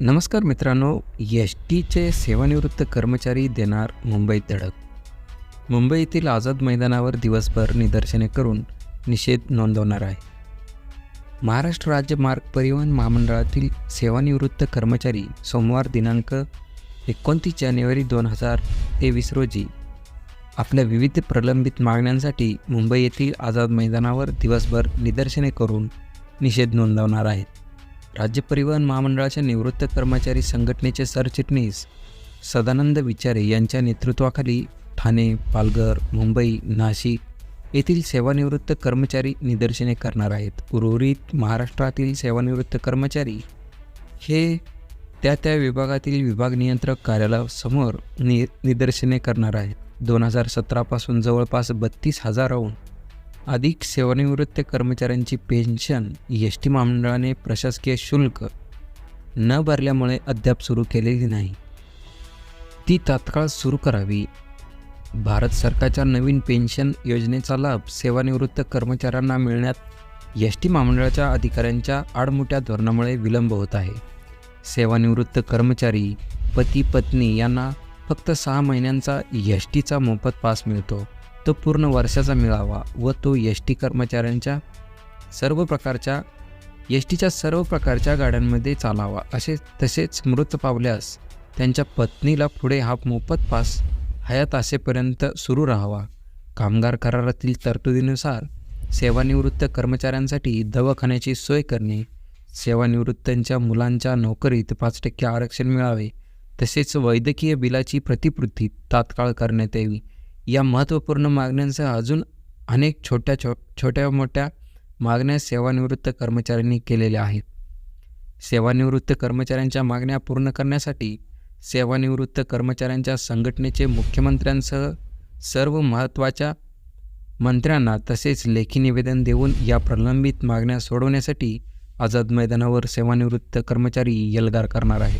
नमस्कार मित्रांनो एस टीचे सेवानिवृत्त कर्मचारी देणार मुंबईत धडक. मुंबईतील आझाद मैदानावर दिवसभर निदर्शने करून निषेध नोंदवणार आहे. महाराष्ट्र राज्य मार्ग परिवहन महामंडळातील सेवानिवृत्त कर्मचारी सोमवार दिनांक एकोणतीस जानेवारी दोन हजार तेवीस रोजी आपल्या विविध प्रलंबित मागण्यांसाठी मुंबई येथील आझाद मैदानावर दिवसभर निदर्शने करून निषेध नोंदवणार आहेत. राज्य परिवहन महामंडळाच्या निवृत्त कर्मचारी संघटनेचे सरचिटणीस सदानंद विचारे यांच्या नेतृत्वाखाली ठाणे पालघर मुंबई नाशिक येथील सेवानिवृत्त कर्मचारी निदर्शने करणार आहेत. उर्वरित महाराष्ट्रातील सेवानिवृत्त कर्मचारी हे त्या त्या विभागातील विभाग नियंत्रक कार्यालयासमोर नि निदर्शने करणार आहेत. दोन हजार सतरापासून जवळपास बत्तीस हजाराहून अधिक सेवानिवृत्त कर्मचाऱ्यांची पेन्शन एस टी महामंडळाने प्रशासकीय शुल्क न भरल्यामुळे अद्याप सुरू केलेली नाही. ती तात्काळ सुरू करावी. भारत सरकारच्या नवीन पेन्शन योजनेचा लाभ सेवानिवृत्त कर्मचाऱ्यांना मिळण्यात एस टी महामंडळाच्या अधिकाऱ्यांच्या आडमोठ्या धोरणामुळे विलंब होत आहे. सेवानिवृत्त कर्मचारी पती पत्नी यांना फक्त सहा महिन्यांचा एस टीचा मोफत पास मिळतो. तो पूर्ण वर्षाचा मिळावा व तो एस टी कर्मचाऱ्यांच्या सर्व प्रकारच्या एस टीच्या सर्व प्रकारच्या गाड्यांमध्ये चालावा. असे तसेच मृत पावल्यास त्यांच्या पत्नीला पुढे हा मोफत पास हयात असेपर्यंत सुरू राहावा. कामगार करारातील तरतुदीनुसार सेवानिवृत्त कर्मचाऱ्यांसाठी दवाखान्याची सोय करणे सेवानिवृत्तांच्या मुलांच्या नोकरीत पाच टक्के आरक्षण मिळावे तसेच वैद्यकीय बिलाची प्रतिपूर्ती तात्काळ करण्यात यावी. या महत्त्वपूर्ण मागण्यांसह अजून अनेक छोट्या छो छोट्या मोठ्या मागण्या सेवानिवृत्त कर्मचाऱ्यांनी केलेल्या आहेत. सेवानिवृत्त कर्मचाऱ्यांच्या मागण्या पूर्ण करण्यासाठी सेवानिवृत्त कर्मचाऱ्यांच्या संघटनेचे मुख्यमंत्र्यांसह सर्व महत्त्वाच्या मंत्र्यांना तसेच लेखी निवेदन देऊन या प्रलंबित मागण्या सोडवण्यासाठी आझाद मैदानावर सेवानिवृत्त कर्मचारी एल्गार करणार आहे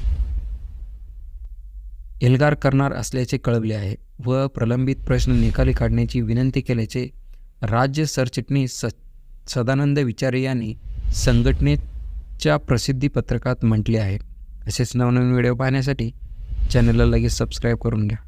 एल्गार करणार असल्याचे कळवले आहे. व प्रलंबित प्रश्न निकाली काढण्याची विनंती केल्याचे राज्य सरचिटणीस स सदानंद विचारे यांनी संघटनेच्या प्रसिद्धी पत्रकात म्हटले आहे. असेच नवनवीन व्हिडिओ पाहण्यासाठी चॅनलला लगेच सबस्क्राईब करून घ्या.